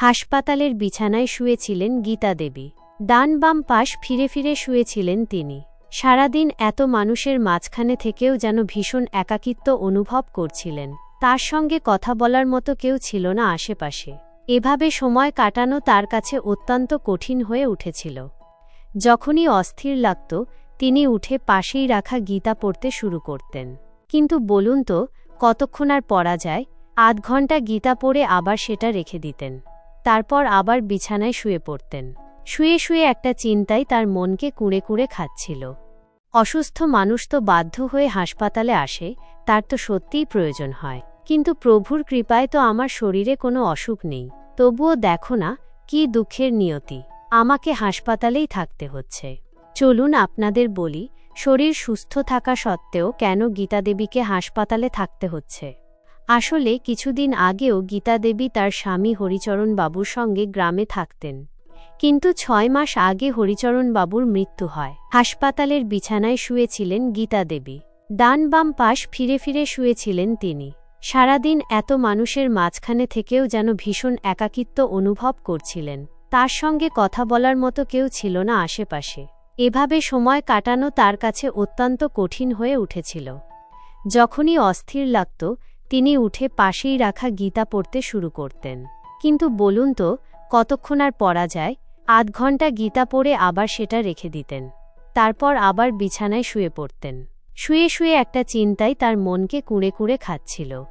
হাসপাতালের বিছানায় শুয়েছিলেন গীতা দেবী। ডান বাম পাশ ফিরে ফিরে শুয়েছিলেন তিনি। সারাদিন এত মানুষের মাঝখানে থেকেও যেন ভীষণ একাকিত্ব অনুভব করছিলেন। তার সঙ্গে কথা বলার মতো কেউ ছিল না আশেপাশে। এভাবে সময় কাটানো তার কাছে অত্যন্ত কঠিন হয়ে উঠেছিল। যখনই অস্থির লাগত, তিনি উঠে পাশেই রাখা গীতা পড়তে শুরু করতেন। কিন্তু বলুন তো, কতক্ষণ আর পড়া যায়? আধ ঘণ্টা গীতা পড়ে আবার সেটা রেখে দিতেন। তারপর আবার বিছানায় শুয়ে পড়তেন। শুয়ে শুয়ে একটা চিন্তাই তার মনকে কুঁড়ে কুঁড়ে খাচ্ছিল। অসুস্থ মানুষ তো বাধ্য হয়ে হাসপাতালে আসে, তার তো সত্যিই প্রয়োজন হয়। কিন্তু প্রভুর কৃপায় তো আমার শরীরে কোনো অসুখ নেই। তবুও দেখো না, কি দুঃখের নিয়তি। আমাকে হাসপাতালেই থাকতে হচ্ছে। চলুন আপনাদের বলি, শরীর সুস্থ থাকা সত্ত্বেও কেন গীতাদেবীকে হাসপাতালে থাকতে হচ্ছে? আসলে কিছুদিন আগেও গীতা দেবী তার স্বামী হরিচরণ বাবুর সঙ্গে গ্রামে থাকতেন। কিন্তু ছয় মাস আগে হরিচরণ বাবুর মৃত্যু হয়। হাসপাতালের বিছানায় শুয়েছিলেন গীতা দেবী ডান বাম পাশ ফিরে ফিরে শুয়েছিলেন তিনি। সারাদিন এত মানুষের মাঝখানে থেকেও যেন ভীষণ একাকিত্ব অনুভব করছিলেন। তার সঙ্গে কথা বলার মতো কেউ ছিল না আশেপাশে। এভাবে সময় কাটানো তার কাছে অত্যন্ত কঠিন হয়ে উঠেছিল। যখনই অস্থির লাগত তিনি উঠে পাশেই রাখা গীতা পড়তে শুরু করতেন। কিন্তু বলুন তো, কতক্ষণ আর পড়া যায়? আধ ঘণ্টা গীতা পড়ে আবার সেটা রেখে দিতেন। তারপর আবার বিছানায় শুয়ে পড়তেন। শুয়ে শুয়ে একটা চিন্তাই তার মনকে কুঁড়ে কুঁড়ে খাচ্ছিল।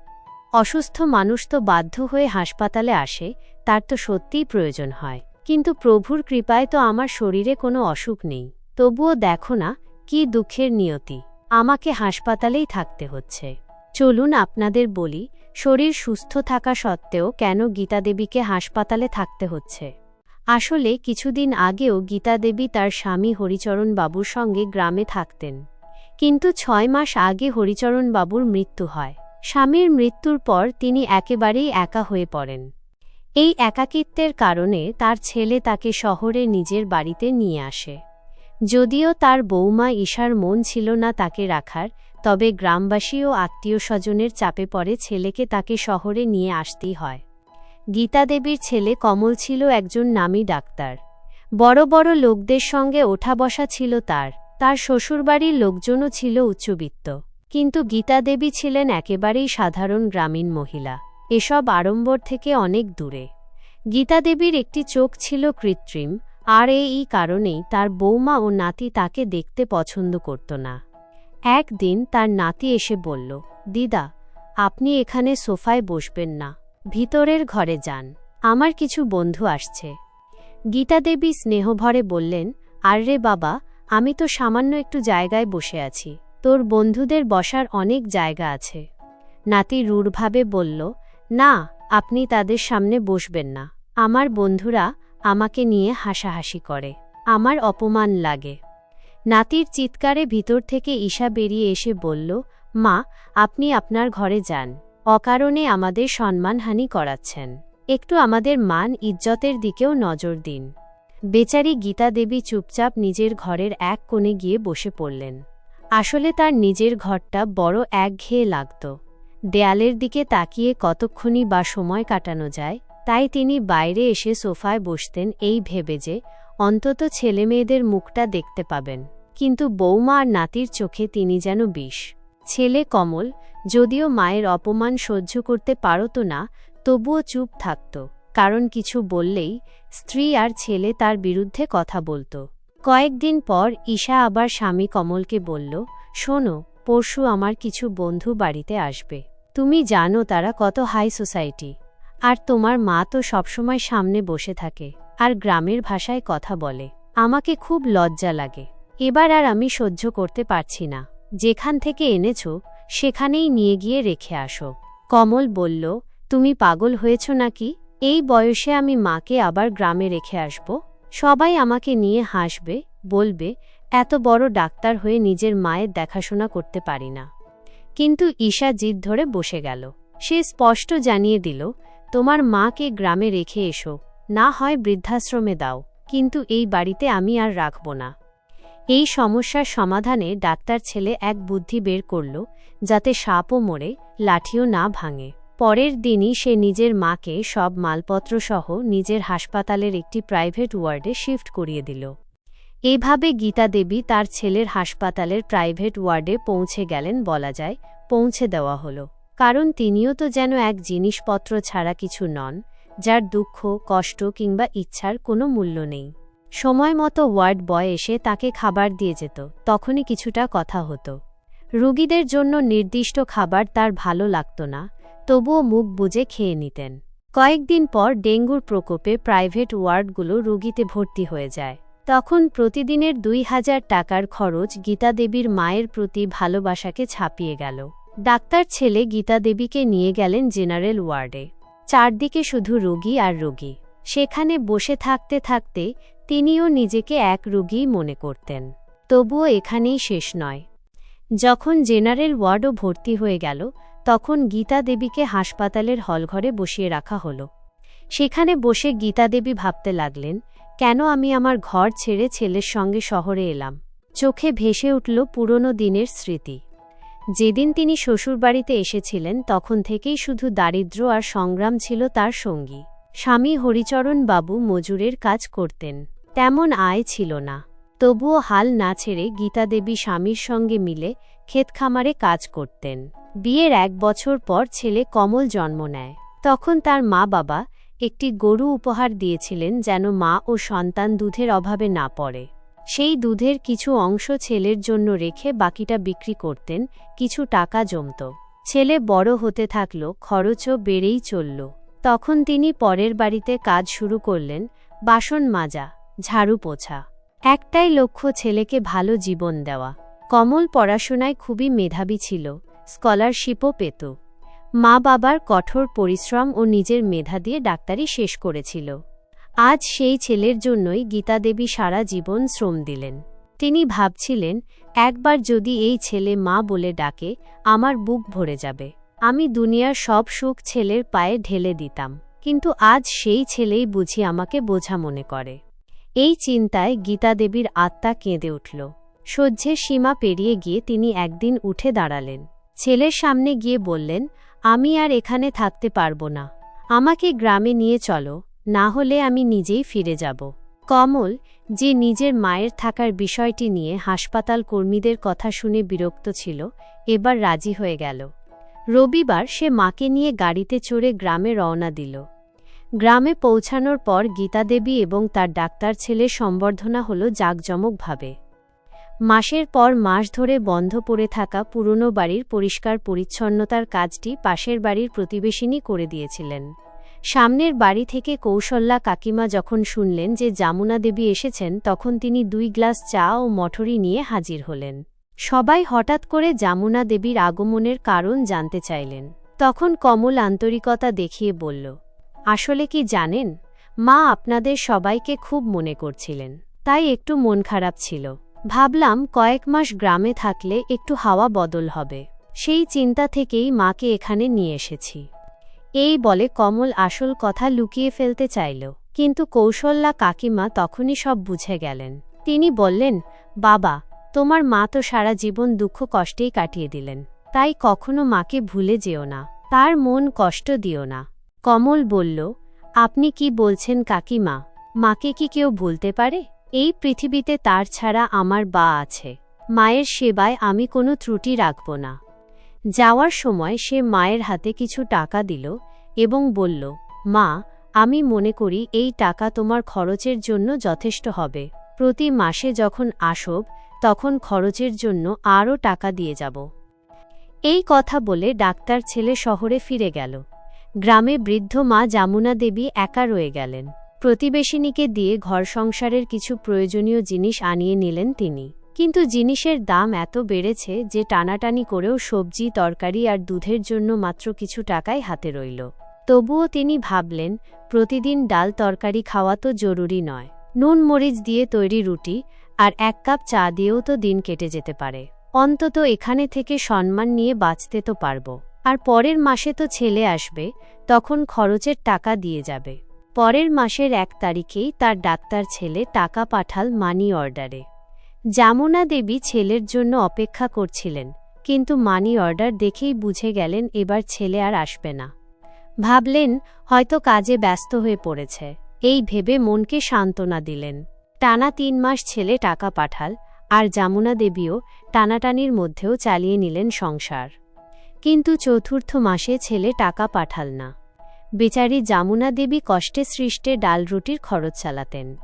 অসুস্থ মানুষ তো বাধ্য হয়ে হাসপাতালে আসে, তার তো সত্যিই প্রয়োজন হয়। কিন্তু প্রভুর কৃপায় তো আমার শরীরে কোনো অসুখ নেই। তবুও দেখো না, কি দুঃখের নিয়তি। আমাকে হাসপাতালেই থাকতে হচ্ছে। চলুন আপনাদের বলি, শরীর সুস্থ থাকা সত্ত্বেও কেন গীতা দেবীকে হাসপাতালে থাকতে হচ্ছে? আসলে কিছুদিন আগেও গীতা দেবী তার স্বামী হরিচরণ বাবুর সঙ্গে গ্রামে থাকতেন। কিন্তু ছয় মাস আগে হরিচরণ বাবুর মৃত্যু হয়। স্বামীর মৃত্যুর পর তিনি একেবারেই একা হয়ে পড়েন। এই একাকিত্বের কারণে তার ছেলে তাকে শহরে নিজের বাড়িতে নিয়ে আসে। যদিও তার বৌমা ঈশার মন ছিল না তাকে রাখার তবে গ্রামবাসী ও আত্মীয় স্বজনের চাপে পড়ে ছেলেকে তাকে শহরে নিয়ে আসতেই হয়। গীতা দেবীর ছেলে কমল ছিল একজন নামী ডাক্তার। বড় বড় লোকদের সঙ্গে ওঠা বসা ছিল তার। তার শ্বশুরবাড়ির লোকজনও ছিল উচ্চবিত্ত। কিন্তু গীতা দেবী ছিলেন একেবারেই সাধারণ গ্রামীণ মহিলা। এসব আড়ম্বর থেকে অনেক দূরে। গীতা দেবীর একটি চোখ ছিল কৃত্রিম। আর এই কারণেই তার বৌমা ও নাতি তাকে দেখতে পছন্দ করত না। একদিন তার নাতি এসে বলল, দিদা, আপনি এখানে সোফায় বসবেন না, ভিতরের ঘরে যান, আমার কিছু বন্ধু আসছে। গীতা দেবী স্নেহভরে বললেন, আর রে বাবা, আমি তো সামান্য একটু জায়গায় বসে আছি, তোর বন্ধুদের বসার অনেক জায়গা আছে। নাতি রূঢ়ভাবে বলল, না, আপনি তাদের সামনে বসবেন না, আমার বন্ধুরা আমাকে নিয়ে হাসাহাসি করে, আমার অপমান লাগে। নাতির চিৎকারে ভিতর থেকে ঈশা বেরিয়ে এসে বলল, মা, আপনি আপনার ঘরে যান। অকারণে আমাদের সম্মানহানি করাচ্ছেন। একটু আমাদের মান ইজ্জতের দিকেও নজর দিন বেচারি গীতা দেবী চুপচাপ নিজের ঘরের এক কোণে গিয়ে বসে পড়লেন। আসলে তার নিজের ঘরটা বড় একঘেয়ে লাগত। দেয়ালের দিকে তাকিয়ে কতক্ষণই বা সময় কাটানো যায়, তাই তিনি বাইরে এসে সোফায় বসতেন এই ভেবে যে, অন্তত ছেলেমেয়েদের মুখটা দেখতে পাবেন। কিন্তু বৌমা আর নাতির চোখে তিনি যেন বিষ। ছেলে কমল, যদিও মায়ের অপমান সহ্য করতে পারত না, তবুও চুপ থাকত, কারণ কিছু বললেই স্ত্রী আর ছেলে তার বিরুদ্ধে কথা বলত। কয়েকদিন পর ঈশা আবার স্বামী কমলকে বলল, শোনো, পরশু আমার কিছু বন্ধু বাড়িতে আসবে। তুমি জানো তারা কত হাই সোসাইটি আর তোমার মা তো সবসময় সামনে বসে থাকে, আর গ্রামের ভাষায় কথা বলে। আমাকে খুব লজ্জা লাগে। এবার আর আমি সহ্য করতে পারছি না। যেখান থেকে এনেছ, সেখানেই নিয়ে গিয়ে রেখে আসো। কমল বলল, তুমি পাগল হয়েছ নাকি? এই বয়সে আমি মাকে আবার গ্রামে রেখে আসব? সবাই আমাকে নিয়ে হাসবে, বলবে, এত বড় ডাক্তার হয়ে নিজের মায়ের দেখাশোনা করতে পারি না কিন্তু ঈশা জিদ ধরে বসে গেল। সে স্পষ্ট জানিয়ে দিল, তোমার মাকে গ্রামে রেখে এসো, না হয় বৃদ্ধাশ্রমে দাও। কিন্তু এই বাড়িতে আমি আর রাখব না। এই সমস্যার সমাধানে ডাক্তার ছেলে এক বুদ্ধি বের করল, যাতে সাপও মরে, লাঠিও না ভাঙে। পরের দিনই সে নিজের মাকে সব মালপত্র সহ নিজের হাসপাতালের একটি প্রাইভেট ওয়ার্ডে শিফট করিয়ে দিল। এভাবে গীতা দেবী তার ছেলের হাসপাতালের প্রাইভেট ওয়ার্ডে পৌঁছে গেলেন বলা যায়, পৌঁছে দেওয়া হলো। কারণ তিনিও তো যেন এক জিনিসপত্র ছাড়া কিছু নন, যার দুঃখ, কষ্ট কিংবা ইচ্ছার কোনো মূল্য নেই। সময় মতো ওয়ার্ড বয় এসে তাকে খাবার দিয়ে যেত, তখনই কিছুটা কথা হতো। রোগীদের জন্য নির্দিষ্ট খাবার তার ভালো লাগত না, তবুও মুখ বুজে খেয়ে নিতেন। কয়েকদিন পর ডেঙ্গুর প্রকোপে প্রাইভেট ওয়ার্ডগুলো রোগীতে ভর্তি হয়ে যায়। তখন প্রতিদিনের দুই হাজার টাকার খরচ গীতা দেবীর মায়ের প্রতি ভালোবাসাকে ছাপিয়ে গেল। ডাক্তার ছেলে গীতা দেবীকে নিয়ে গেলেন জেনারেল ওয়ার্ডে। চারদিকে শুধু রোগী আর রোগী। সেখানে বসে থাকতে থাকতে তিনিও নিজেকে এক রোগী মনে করতেন। তবুও এখানেই শেষ নয়। যখন জেনারেল ওয়ার্ডও ভর্তি হয়ে গেল, তখন গীতা দেবীকে হাসপাতালের হলঘরে বসিয়ে রাখা হল। সেখানে বসে গীতা দেবী ভাবতে লাগলেন, কেন আমি আমার ঘর ছেড়ে ছেলের সঙ্গে শহরে এলাম? চোখে ভেসে উঠল পুরনো দিনের স্মৃতি। যেদিন তিনি শ্বশুরবাড়িতে এসেছিলেন, তখন থেকেই শুধু দারিদ্র্য আর সংগ্রাম ছিল তার সঙ্গী। স্বামী হরিচরণ বাবু মজুরের কাজ করতেন। তেমন আয় ছিল না। তবুও হাল না ছেড়ে গীতাদেবী স্বামীর সঙ্গে মিলে ক্ষেতখামারে কাজ করতেন। বিয়ের এক বছর পর ছেলে কমল জন্ম নেয়। তখন তার মা বাবা একটি গরু উপহার দিয়েছিলেন যেন মা ও সন্তান দুধের অভাবে না পড়ে। সেই দুধের কিছু অংশ ছেলের জন্য রেখে বাকিটা বিক্রি করতেন, কিছু টাকা জমত। ছেলে বড় হতে থাকল, খরচও বেড়েই চলল। তখন তিনি পরের বাড়িতে কাজ শুরু করলেন, বাসন মাজা। ঝাড়ু পোছা। একটাই লক্ষ্য ছেলেকে ভালো জীবন দেওয়া। কমল পড়াশোনায় খুবই মেধাবী ছিল, স্কলারশিপও পেত। মা বাবার কঠোর পরিশ্রম ও নিজের মেধা দিয়ে ডাক্তারি শেষ করেছিল। আজ সেই ছেলের জন্যই গীতা দেবী সারা জীবন শ্রম দিলেন। তিনি ভাবছিলেন, একবার যদি এই ছেলে মা বলে ডাকে, আমার বুক ভরে যাবে। আমি দুনিয়ার সব সুখ ছেলের পায়ে ঢেলে দিতাম। কিন্তু আজ সেই ছেলেই বুঝি আমাকে বোঝা মনে করে। এই চিন্তায় গীতা দেবীর আত্মা কেঁদে উঠল। সহ্যের সীমা পেরিয়ে গিয়ে তিনি একদিন উঠে দাঁড়ালেন। ছেলের সামনে গিয়ে বললেন, আমি আর এখানে থাকতে পারব না। আমাকে গ্রামে নিয়ে চলো, না হলে আমি নিজেই ফিরে যাব। কমল, যে নিজের মায়ের থাকার বিষয়টি নিয়ে হাসপাতাল কর্মীদের কথা শুনে বিরক্ত ছিল, এবার রাজি হয়ে গেল। রবিবার সে মাকে নিয়ে গাড়িতে চড়ে গ্রামে রওনা দিল। গ্রামে পৌঁছানোর পর গীতা দেবী এবং তার ডাক্তার ছেলে সম্বর্ধনা হল জাঁকজমকভাবে। মাসের পর মাস ধরে বন্ধ পড়ে থাকা পুরনো বাড়ির পরিষ্কার পরিচ্ছন্নতার কাজটি পাশের বাড়ির প্রতিবেশিনী করে দিয়েছিলেন। সামনের বাড়ি থেকে কৌশল্যা কাকিমা যখন শুনলেন যে জামুনা দেবী এসেছেন, তখন তিনি দুই গ্লাস চা ও মঠরি নিয়ে হাজির হলেন। সবাই হঠাৎ করে জামুনা দেবীর আগমনের কারণ জানতে চাইলেন। তখন কমল আন্তরিকতা দেখিয়ে বলল আসলে কি জানেন, মা আপনাদের সবাইকে খুব মনে করছিলেন, তাই একটু মন খারাপ ছিল। ভাবলাম কয়েক মাস গ্রামে থাকলে একটু হাওয়া বদল হবে, সেই চিন্তা থেকেই মাকে এখানে নিয়ে এসেছি। এই বলে কমল আসল কথা লুকিয়ে ফেলতে চাইল, কিন্তু কৌশল্যা কাকিমা তখনই সব বুঝে গেলেন। তিনি বললেন, বাবা, তোমার মা তো সারা জীবন দুঃখ কষ্টেই কাটিয়ে দিলেন, তাই কখনো মাকে ভুলে যেও না, তার মন কষ্ট দিও না। কমল বলল, আপনি কি বলছেন কাকিমা? মাকে কি কেউ বলতে পারে? এই পৃথিবীতে তার ছাড়া আমার বা আছে। মায়ের সেবায় আমি কোনো ত্রুটি রাখব না। যাওয়ার সময় সে মায়ের হাতে কিছু টাকা দিল এবং বলল, মা, আমি মনে করি এই টাকা তোমার খরচের জন্য যথেষ্ট হবে। প্রতি মাসে যখন আসব, তখন খরচের জন্য আরও টাকা দিয়ে যাব। এই কথা বলে ডাক্তার ছেলে শহরে ফিরে গেল। গ্রামে বৃদ্ধ মা জামুনা দেবী একা রয়ে গেলেন। প্রতিবেশিনীকে দিয়ে ঘর সংসারের কিছু প্রয়োজনীয় জিনিস আনিয়ে নিলেন তিনি। কিন্তু জিনিসের দাম এত বেড়েছে যে টানাটানি করেও সবজি, তরকারি আর দুধের জন্য মাত্র কিছু টাকাই হাতে রইল। তবুও তিনি ভাবলেন, প্রতিদিন ডাল তরকারি খাওয়া তো জরুরি নয়। নুন মরিচ দিয়ে তৈরি রুটি আর এক কাপ চা দিয়েও তো দিন কেটে যেতে পারে। অন্তত এখানে থেকে সম্মান নিয়ে বাঁচতে তো পারব। আর পরের মাসে তো ছেলে আসবে, তখন খরচের টাকা দিয়ে যাবে। পরের মাসের এক তারিখেই তার ডাক্তার ছেলে টাকা পাঠাল মানি অর্ডারে। জামুনা দেবী ছেলের জন্য অপেক্ষা করছিলেন, কিন্তু মানি অর্ডার দেখেই বুঝে গেলেন এবার ছেলে আর আসবে না। ভাবলেন, হয়তো কাজে ব্যস্ত হয়ে পড়েছে। এই ভেবে মনকে সান্ত্বনা দিলেন। টানা তিন মাস ছেলে টাকা পাঠাল, আর যমুনা দেবীও টানাটানির মধ্যেও চালিয়ে নিলেন সংসার। কিন্তু চতুর্থ মাসে ছেলে টাকা পাঠাল না। বেচারি যমুনা দেবী কষ্টে সৃষ্টে ডাল রুটির খরচ চালাতেন।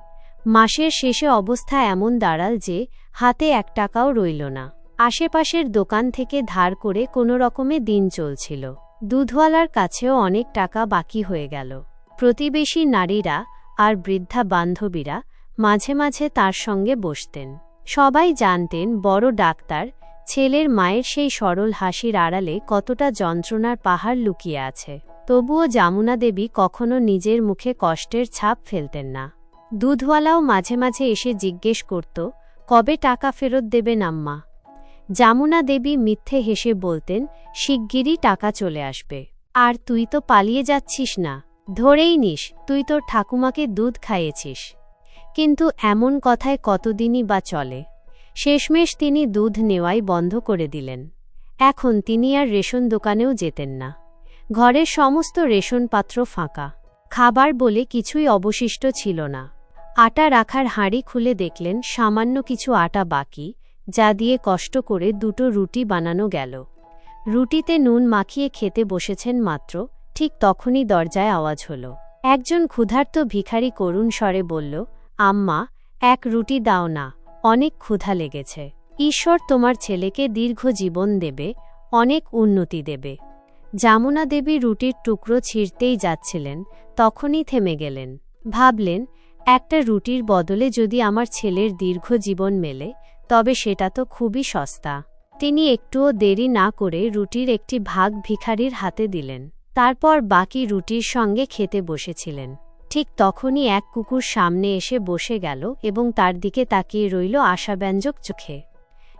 মাসের শেষে অবস্থা এমন দাঁড়াল যে, হাতে এক টাকাও রইল না। আশেপাশের দোকান থেকে ধার করে কোনো রকমে দিন চলছিল। দুধওয়ালার কাছেও অনেক টাকা বাকি হয়ে গেল। প্রতিবেশী নারীরা আর বৃদ্ধা বান্ধবীরা মাঝে মাঝে তার সঙ্গে বসতেন। সবাই জানতেন বড় ডাক্তার ছেলের মায়ের সেই সরল হাসির আড়ালে কতটা যন্ত্রণার পাহাড় লুকিয়ে আছে। তবুও যমুনা দেবী কখনো নিজের মুখে কষ্টের ছাপ ফেলতেন না। দুধওয়ালাও মাঝে মাঝে এসে জিজ্ঞেস করত, কবে টাকা ফেরত দেবেন আম্মা যমুনা দেবী মিথ্যে হেসে বলতেন, শিগগিরই টাকা চলে আসবে। আর তুই তো পালিয়ে যাচ্ছিস না। ধরেই নিস, তুই তোর ঠাকুমাকে দুধ খাইয়েছিস। কিন্তু এমন কথায় কতদিনই বা চলে। শেষমেশ তিনি দুধ নেওয়াই বন্ধ করে দিলেন। এখন তিনি আর রেশন দোকানেও যেতেন না। ঘরের সমস্ত রেশন পাত্র ফাঁকা। খাবার বলে কিছুই অবশিষ্ট ছিল না। আটা রাখার হাঁড়ি খুলে দেখলেন সামান্য কিছু আটা বাকি, যা দিয়ে কষ্ট করে দুটো রুটি বানানো গেল। রুটিতে নুন মাখিয়ে খেতে বসেছেন মাত্র, ঠিক তখনই দরজায় আওয়াজ হল। একজন ক্ষুধার্ত ভিখারি করুণ স্বরে বলল, আম্মা, এক রুটি দাও না। অনেক ক্ষুধা লেগেছে। ঈশ্বর তোমার ছেলেকে দীর্ঘ জীবন দেবে, অনেক উন্নতি দেবে। যমুনা দেবী রুটির টুকরো ছিঁড়তেই যাচ্ছিলেন, তখনই থেমে গেলেন। ভাবলেন, একটা রুটির বদলে যদি আমার ছেলের দীর্ঘ জীবন মেলে, তবে সেটা তো খুবই সস্তা। তিনি একটুও দেরি না করে রুটির একটি ভাগ ভিখারির হাতে দিলেন। তারপর বাকি রুটির সঙ্গে খেতে বসেছিলেন। ঠিক তখনই এক কুকুর সামনে এসে বসে গেল এবং তার দিকে তাকিয়ে রইল আশাব্যঞ্জক চোখে।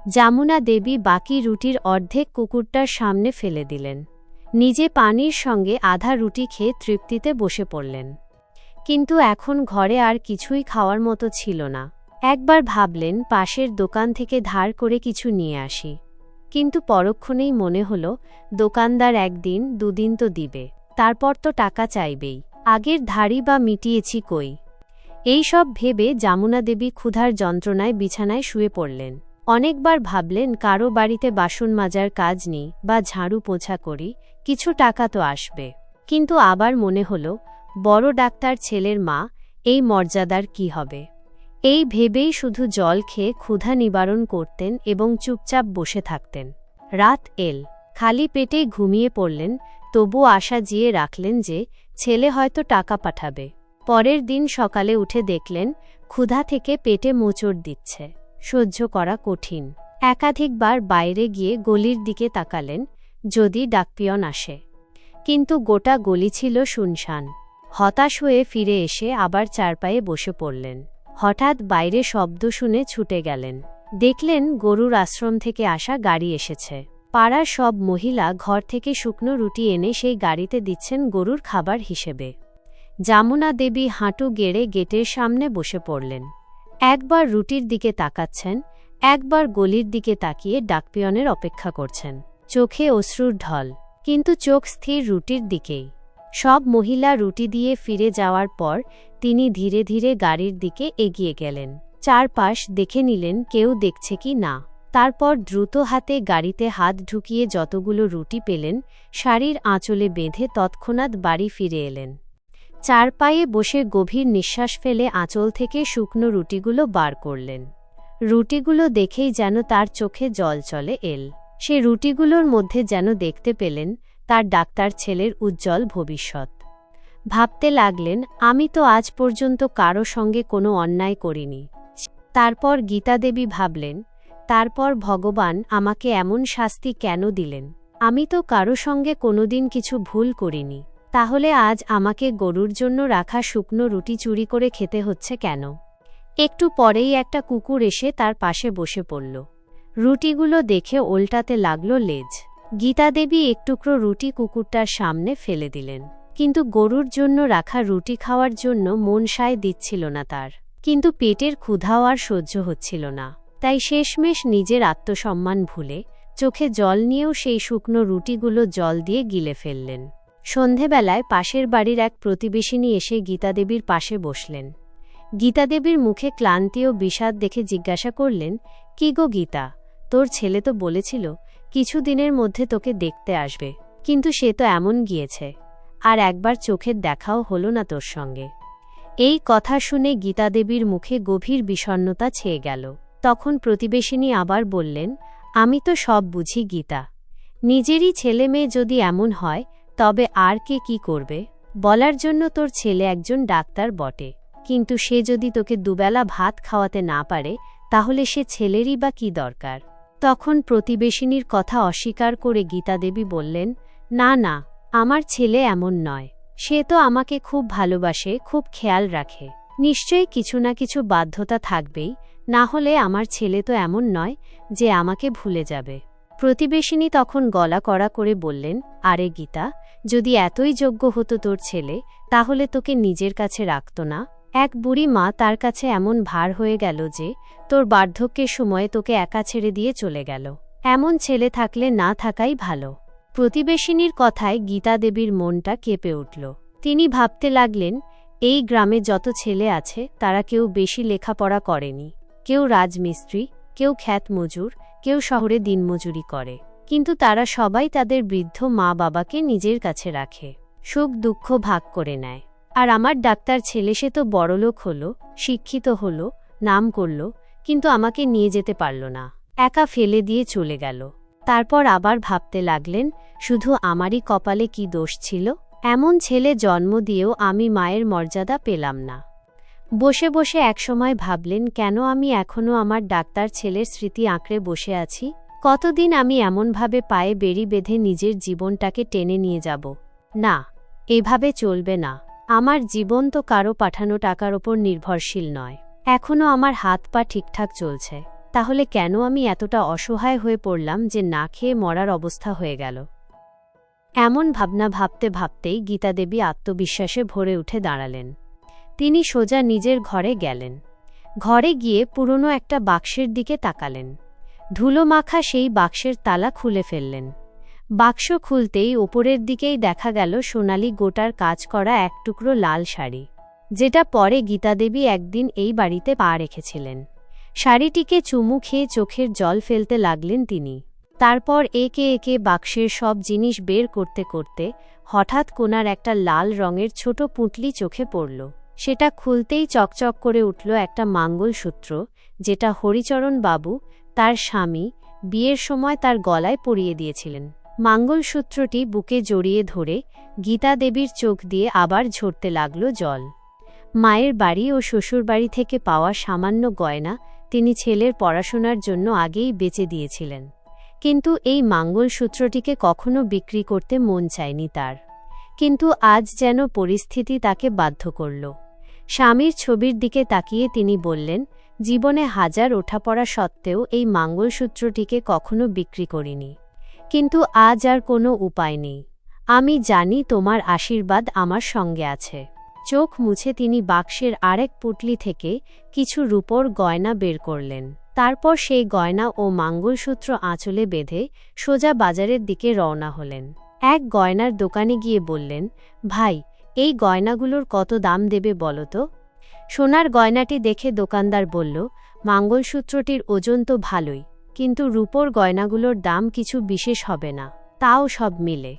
যমুনা দেবী বাকি রুটির অর্ধেক কুকুরটার সামনে ফেলে দিলেন। নিজে পানির সঙ্গে আধা রুটি খেয়ে তৃপ্তিতে বসে পড়লেন। কিন্তু এখন ঘরে আর কিছুই খাওয়ার মতো ছিল না। একবার ভাবলেন, পাশের দোকান থেকে ধার করে কিছু নিয়ে আসি। কিন্তু পরক্ষণেই মনে হল, দোকানদার একদিন দুদিন তো দিবে, তারপর তো টাকা চাইবেই। আগের ধাড়ি বা মিটিয়েছি কই। এই সব ভেবে যমুনা দেবী ক্ষুধার যন্ত্রণায় বিছানায় শুয়ে পড়লেন। অনেকবার ভাবলেন কারও বাড়িতে বাসন মাজার কাজ নেই বা ঝাড়ু পোছা করি, কিছু টাকা তো আসবে। কিন্তু আবার মনে হল, বড় ডাক্তার ছেলের মা, এই মর্যাদার কি হবে? এই ভেবেই শুধু জল খেয়ে ক্ষুধা নিবারণ করতেন এবং চুপচাপ বসে থাকতেন। রাত এল। খালি পেটে ঘুমিয়ে পড়লেন তবু আশা জিয়ে রাখলেন যে ছেলে হয়তো টাকা পাঠাবে। পরের দিন সকালে উঠে দেখলেন, ক্ষুধা থেকে পেটে মোচড় দিচ্ছে। সহ্য করা কঠিন। একাধিকবার বাইরে গিয়ে গলির দিকে তাকালেন, যদি ডাকপিয়ন আসে। কিন্তু গোটা গলি ছিল শুনশান। হতাশ হয়ে ফিরে এসে আবার চারপায়ে বসে পড়লেন। হঠাৎ বাইরে শব্দ শুনে ছুটে গেলেন। দেখলেন গরুর আশ্রম থেকে আসা গাড়ি এসেছে। পাড়ার সব মহিলা ঘর থেকে শুকনো রুটি এনে সেই গাড়িতে দিচ্ছেন গরুর খাবার হিসেবে। যমুনা দেবী হাঁটু গেড়ে গেটের সামনে বসে পড়লেন। একবার রুটির দিকে তাকাচ্ছেন, একবার গলির দিকে তাকিয়ে ডাকপিয়নের অপেক্ষা করছেন। চোখে অশ্রুর ঢল, কিন্তু চোখ স্থির রুটির দিকেই। সব মহিলা রুটি দিয়ে ফিরে যাওয়ার পর তিনি ধীরে ধীরে গাড়ির দিকে এগিয়ে গেলেন। চারপাশ দেখে নিলেন কেউ দেখছে কি না। তারপর দ্রুত হাতে গাড়িতে হাত ঢুকিয়ে যতগুলো রুটি পেলেন, শাড়ির আঁচলে বেঁধে তৎক্ষণাৎ বাড়ি ফিরে এলেন। চার পায়ে বসে গভীর নিঃশ্বাস ফেলে আঁচল থেকে শুকনো রুটিগুলো বার করলেন। রুটিগুলো দেখেই যেন তার চোখে জল চলে এল। সে রুটিগুলোর মধ্যে যেন দেখতে পেলেন, তার ডাক্তার ছেলের উজ্জ্বল ভবিষ্যৎ। ভাবতে লাগলেন, আমি তো আজ পর্যন্ত কারও সঙ্গে কোনো অন্যায় করিনি। তারপর গীতাদেবী ভাবলেন তারপর ভগবান আমাকে এমন শাস্তি কেন দিলেন? আমি তো কারও সঙ্গে কোনোদিন কিছু ভুল করিনি। তাহলে আজ আমাকে গরুর জন্য রাখা শুকনো রুটি চুরি করে খেতে হচ্ছে কেন? একটু পরেই একটা কুকুর এসে তার পাশে বসে পড়ল। রুটিগুলো দেখে ওল্টাতে লাগল লেজ। গীতাদেবী একটুকরো রুটি কুকুরটার সামনে ফেলে দিলেন। কিন্তু গরুর জন্য রাখা রুটি খাওয়ার জন্য মন সায় দিচ্ছিল না তার। কিন্তু পেটের ক্ষুধাও আর সহ্য হচ্ছিল না। তাই শেষমেশ নিজের আত্মসম্মান ভুলে চোখে জল নিয়েও সেই শুকনো রুটিগুলো জল দিয়ে গিলে ফেললেন। সন্ধেবেলায় পাশের বাড়ির এক প্রতিবেশিনী এসে গীতাদেবীর পাশে বসলেন। গীতাদেবীর মুখে ক্লান্তি ও বিষাদ দেখে জিজ্ঞাসা করলেন, কি গো গীতা, তোর ছেলে তো বলেছিল কিছুদিনের মধ্যে তোকে দেখতে আসবে, কিন্তু সে তো এমন গিয়েছে, আর একবার চোখের দেখাও হলো না তোর সঙ্গে। এই কথা শুনে গীতাদেবীর মুখে গভীর বিষণ্নতা ছেয়ে গেল। তখন প্রতিবেশিনী আবার বললেন, আমি তো সব বুঝি গীতা। নিজেরই ছেলে মেয়ে যদি এমন হয়, তবে আর কে কি করবে? বলার জন্য তোর ছেলে একজন ডাক্তার বটে। কিন্তু সে যদি তোকে দুবেলা ভাত খাওয়াতে না পারে, তাহলে সে ছেলেরই বা কি দরকার? তখন প্রতিবেশিনীর কথা অস্বীকার করে গীতাদেবী বললেন, না না, আমার ছেলে এমন নয়। সে তো আমাকে খুব ভালোবাসে, খুব খেয়াল রাখে। নিশ্চয়ই কিছু না কিছু বাধ্যতা থাকবেই না হলে আমার ছেলে তো এমন নয় যে আমাকে ভুলে যাবে। প্রতিবেশিনী তখন গলা কড়া করে বললেন, আরে গীতা, যদি এতই যোগ্য হতো তোর ছেলে, তাহলে তোকে নিজের কাছে রাখত না। এক বুড়ি মা তার কাছে এমন ভার হয়ে গেল যে, তোর বার্ধক্যের সময় তোকে একা ছেড়ে দিয়ে চলে গেল। এমন ছেলে থাকলে না থাকাই ভালো প্রতিবেশিনীর কথায় গীতা দেবীর মনটা কেঁপে উঠল। তিনি ভাবতে লাগলেন, এই গ্রামে যত ছেলে আছে, তারা কেউ বেশি লেখাপড়া করেনি। কেউ রাজমিস্ত্রি, কেউ খ্যাত মজুর কেউ শহরে দিনমজুরি করে। কিন্তু তারা সবাই তাদের বৃদ্ধ মা বাবাকে নিজের কাছে রাখে, সুখ দুঃখ ভাগ করে নেয়। আর আমার ডাক্তার ছেলে সে তো বড়লোক হল, শিক্ষিত হল, নাম করল, কিন্তু আমাকে নিয়ে যেতে পারল না। একা ফেলে দিয়ে চলে গেল। তারপর আবার ভাবতে লাগলেন, শুধু আমারই কপালে কি দোষ ছিল? এমন ছেলে জন্ম দিয়েও আমি মায়ের মর্যাদা পেলাম না। বসে বসে একসময় ভাবলেন, কেন আমি এখনও আমার ডাক্তার ছেলের স্মৃতি আঁকড়ে বসে আছি? কতদিন আমি এমনভাবে পায়ে বেরি বেঁধে নিজের জীবনটাকে টেনে নিয়ে যাব? না, এভাবে চলবে না। আমার জীবন তো কারও পাঠানো টাকার ওপর নির্ভরশীল নয়। এখনও আমার হাত পা ঠিকঠাক চলছে। তাহলে কেন আমি এতটা অসহায় হয়ে পড়লাম যে না খেয়ে মরার অবস্থা হয়ে গেল? এমন ভাবনা ভাবতে ভাবতেই গীতাদেবী আত্মবিশ্বাসে ভরে উঠে দাঁড়ালেন। তিনি সোজা নিজের ঘরে গেলেন। ঘরে গিয়ে পুরনো একটা বাক্সের দিকে তাকালেন। ধুলো মাখা সেই বাক্সের তালা খুলে ফেললেন। বাক্স খুলতেই ওপরের দিকেই দেখা গেল সোনালি গোটার কাজ করা এক টুকরো লাল শাড়ি, যেটা পরে গীতাদেবী একদিন এই বাড়িতে পা রেখেছিলেন। শাড়িটিকে চুমু খেয়ে চোখের জল ফেলতে লাগলেন তিনি। তারপর একে একে বাক্সের সব জিনিস বের করতে করতে হঠাৎ কোনার একটা লাল রঙের ছোট পুঁটলি চোখে পড়ল। সেটা খুলতেই চকচক করে উঠল একটা মাঙ্গলসূত্র, যেটা হরিচরণ বাবু, তার স্বামী, বিয়ের সময় তার গলায় পরিয়ে দিয়েছিলেন। মাঙ্গলসূত্রটি বুকে জড়িয়ে ধরে গীতা দেবীর চোখ দিয়ে আবার ঝরতে লাগল জল। মায়ের বাড়ি ও শ্বশুরবাড়ি থেকে পাওয়া সামান্য গয়না তিনি ছেলের পড়াশোনার জন্য আগেই বেচে দিয়েছিলেন। কিন্তু এই মাঙ্গলসূত্রটিকে কখনো বিক্রি করতে মন চায়নি তার। কিন্তু আজ যেন পরিস্থিতি তাকে বাধ্য করল। স্বামীর ছবির দিকে তাকিয়ে তিনি বললেন, জীবনে হাজার ওঠাপড়া সত্ত্বেও এই মাঙ্গলসূত্রটিকে কখনো বিক্রি করিনি। কিন্তু আজ আর কোনো উপায় নেই। আমি জানি তোমার আশীর্বাদ আমার সঙ্গে আছে চোখ মুছে তিনি বাক্সের আরেক পুটলি থেকে কিছু রূপোর গয়না বের করলেন। তারপর সেই গয়না ও মাঙ্গলসূত্র আঁচলে বেঁধে সোজা বাজারের দিকে রওনা হলেন। এক গয়নার দোকানে গিয়ে বললেন, ভাই এই গয়নাগুলোর কত দাম দেবে বলো তো? সোনার গয়নাটি দেখে দোকানদার বলল, মাঙ্গলসূত্রটির ওজন তো ভালোই, কিন্তু রূপোর গয়নাগুলোর দাম কিছু বিশেষ হবে না, তাও সব মিলে।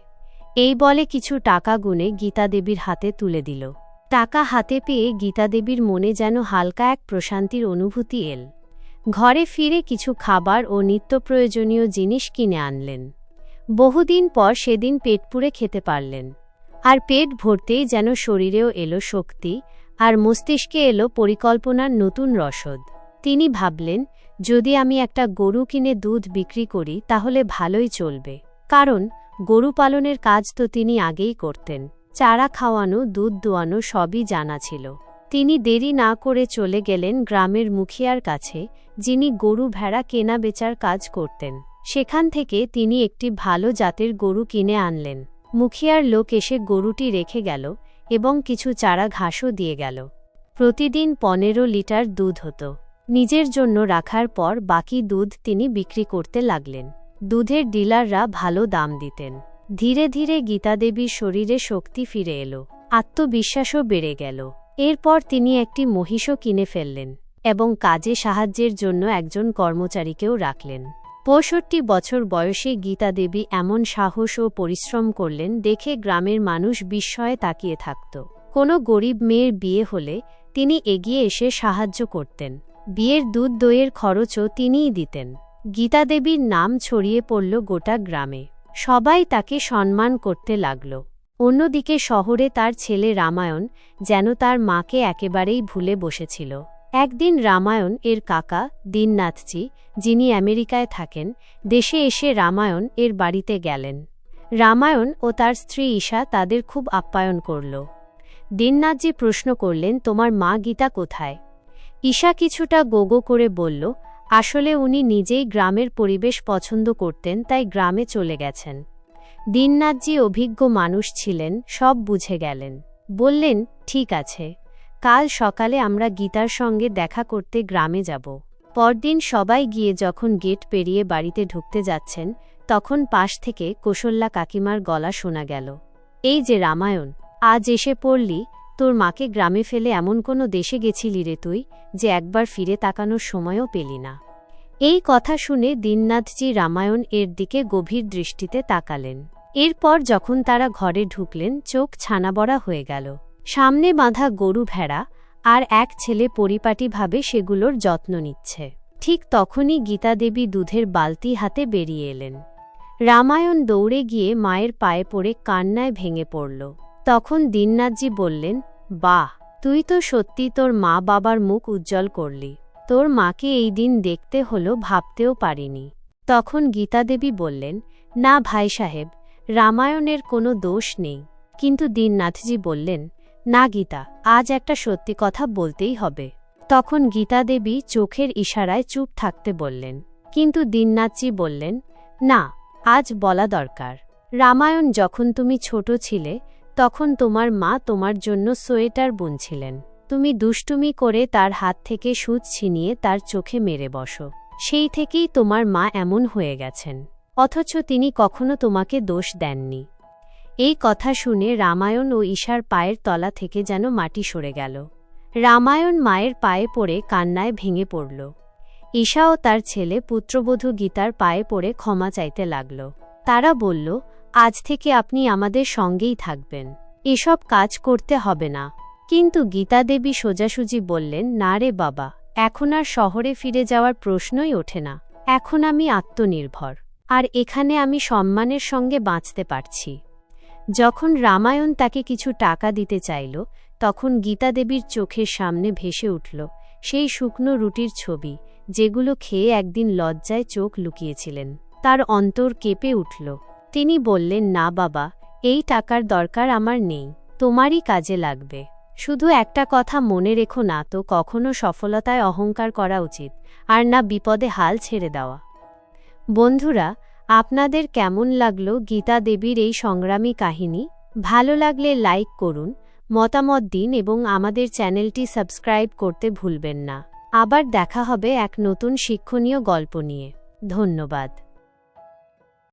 এই বলে কিছু টাকা গুনে গীতা দেবীর হাতে তুলে দিল। টাকা হাতে পেয়ে গীতা দেবীর মনে যেন হালকা এক প্রশান্তির অনুভূতি এল। ঘরে ফিরে কিছু খাবার ও নিত্য প্রয়োজনীয় জিনিস কিনে আনলেন। বহুদিন পর সেদিন পেটপুরে খেতে পারলেন। আর পেট ভরতেই যেন শরীরেও এলো শক্তি, আর মস্তিষ্কে এলো পরিকল্পনার নতুন রসদ। তিনি ভাবলেন, যদি আমি একটা গরু কিনে দুধ বিক্রি করি, তাহলে ভালোই চলবে। কারণ, গরু পালনের কাজ তো তিনি আগেই করতেন। চারা খাওয়ানো, দুধ দোয়ানো সবই জানা ছিল। তিনি দেরি না করে চলে গেলেন গ্রামের মুখিয়ার কাছে, যিনি গরু ভেড়া কেনা বেচার কাজ করতেন। সেখান থেকে তিনি একটি ভালো জাতের গরু কিনে আনলেন। মুখিয়ার লোক এসে গরুটি রেখে গেল এবং কিছু চারা ঘাসও দিয়ে গেল। প্রতিদিন পনেরো লিটার দুধ হতো। নিজের জন্য রাখার পর বাকি দুধ তিনি বিক্রি করতে লাগলেন। দুধের ডিলাররা ভালো দাম দিতেন। ধীরে ধীরে গীতাদেবীর শরীরে শক্তি ফিরে এলো, আত্মবিশ্বাসও বেড়ে গেল। এরপর তিনি একটি মহিষও কিনে ফেললেন এবং কাজে সাহায্যের জন্য একজন কর্মচারীকেও রাখলেন। পঁয়ষট্টি বছর বয়সে গীতা দেবী এমন সাহস ও পরিশ্রম করলেন দেখে গ্রামের মানুষ বিস্ময়ে তাকিয়ে থাকত। কোনো গরিব মেয়ের বিয়ে হলে তিনি এগিয়ে এসে সাহায্য করতেন। বিয়ের দুধ দইয়ের খরচও তিনিই দিতেন। গীতা দেবীর নাম ছড়িয়ে পড়ল গোটা গ্রামে। সবাই তাকে সম্মান করতে লাগল। অন্যদিকে শহরে তার ছেলে রামায়ণ যেন তার মাকে একেবারেই ভুলে বসেছিল। একদিন রামায়ণ এর কাকা দীননাথজি, যিনি আমেরিকায় থাকেন, দেশে এসে রামায়ণ এর বাড়িতে গেলেন। রামায়ণ ও তার স্ত্রী ঈশা তাদের খুব আপ্যায়ন করল। দীননাথজি প্রশ্ন করলেন, তোমার মা গীতা কোথায়? ঈশা কিছুটা গোগো করে বলল, আসলে উনি নিজেই গ্রামের পরিবেশ পছন্দ করতেন, তাই গ্রামে চলে গেছেন। দীননাথজি অভিজ্ঞ মানুষ ছিলেন, সব বুঝে গেলেন। বললেন, ঠিক আছে। কাল সকালে আমরা গীতার সঙ্গে দেখা করতে গ্রামে যাব। পরদিন সবাই গিয়ে যখন গেট পেরিয়ে বাড়িতে ঢুকতে যাচ্ছেন, তখন পাশ থেকে কোশল্লা কাকিমার গলা শোনা গেল। এই যে রামায়ণ, আজ এসে পড়লি, তোর মাকে গ্রামে ফেলে এমন কোনো দেশে গেছিলি রে তুই, যে একবার ফিরে তাকানোর সময়ও পেলি না? এই কথা শুনে দীননাথজি রামায়ণ এর দিকে গভীর দৃষ্টিতে তাকালেন। এরপর যখন তারা ঘরে ঢুকলেন, চোখ ছানাবড়া হয়ে গেল। সামনে বাঁধা গরু ভেড়া আর এক ছেলে পরিপাটিভাবে সেগুলোর যত্ন নিচ্ছে। ঠিক তখনই গীতা দেবী দুধের বালতি হাতে বেরিয়ে এলেন। রামায়ণ দৌড়ে গিয়ে মায়ের পায়ে পড়ে কান্নায় ভেঙে পড়ল। তখন দিননাথজি বললেন, বাহ, তুই তো সত্যি তোর মা বাবার মুখ উজ্জ্বল করলি। তোর মাকে এই দিন দেখতে হলো ভাবতেও পারিনি। তখন গীতা দেবী বললেন, না ভাই সাহেব, রামায়ণের কোনো দোষ নেই। কিন্তু দীননাথজি বললেন না গীতা, আজ একটা সত্যি কথা বলতেই হবে। তখন গীতা দেবী চোখের ইশারায় চুপ থাকতে বললেন। কিন্তু দীননাথজি বললেন, না, আজ বলা দরকার। রামায়ণ যখন তুমি ছোট ছিলে, তখন তোমার মা তোমার জন্য সোয়েটার বুনছিলেন। তুমি দুষ্টুমি করে তার হাত থেকে সুচ ছিনিয়ে তার চোখে মেরে বসো। সেই থেকেই তোমার মা এমন হয়ে গেছেন। অথচ তিনি কখনো তোমাকে দোষ দেননি। এই কথা শুনে রামায়ণ ও ঈশার পায়ের তলা থেকে যেন মাটি সরে গেল। রামায়ণ মায়ের পায়ে পড়ে কান্নায় ভেঙে পড়ল। ঈশা ও তার ছেলে পুত্রবধূ গীতার পায়ে পড়ে ক্ষমা চাইতে লাগল। তারা বলল, আজ থেকে আপনি আমাদের সঙ্গেই থাকবেন। এসব কাজ করতে হবে না। কিন্তু গীতা দেবী সোজাসুজি বললেন, না রে বাবা, এখন আর শহরে ফিরে যাওয়ার প্রশ্নই ওঠে না। এখন আমি আত্মনির্ভর। আর এখানে আমি সম্মানের সঙ্গে বাঁচতে পারছি। যখন রামায়ণ তাকে কিছু টাকা দিতে চাইল, তখন গীতা দেবীর চোখের সামনে ভেসে উঠল সেই শুকনো রুটির ছবি, যেগুলো খেয়ে একদিন লজ্জায় চোখ লুকিয়েছিলেন। তার অন্তর কেঁপে উঠল। তিনি বললেন, না বাবা, এই টাকার দরকার আমার নেই, তোমারই কাজে লাগবে। শুধু একটা কথা মনে রেখো না, তো কখনো সফলতায় অহংকার করা উচিত, আর না বিপদে হাল ছেড়ে দেওয়া। বন্ধুরা আপনাদের কেমন লাগল গীতা দেবীর এই সংগ্রামী কাহিনী? ভালো লাগলে লাইক করুন, মতামত দিন এবং আমাদের চ্যানেলটি সাবস্ক্রাইব করতে ভুলবেন না। আবার দেখা হবে এক নতুন শিক্ষণীয় গল্প নিয়ে। ধন্যবাদ।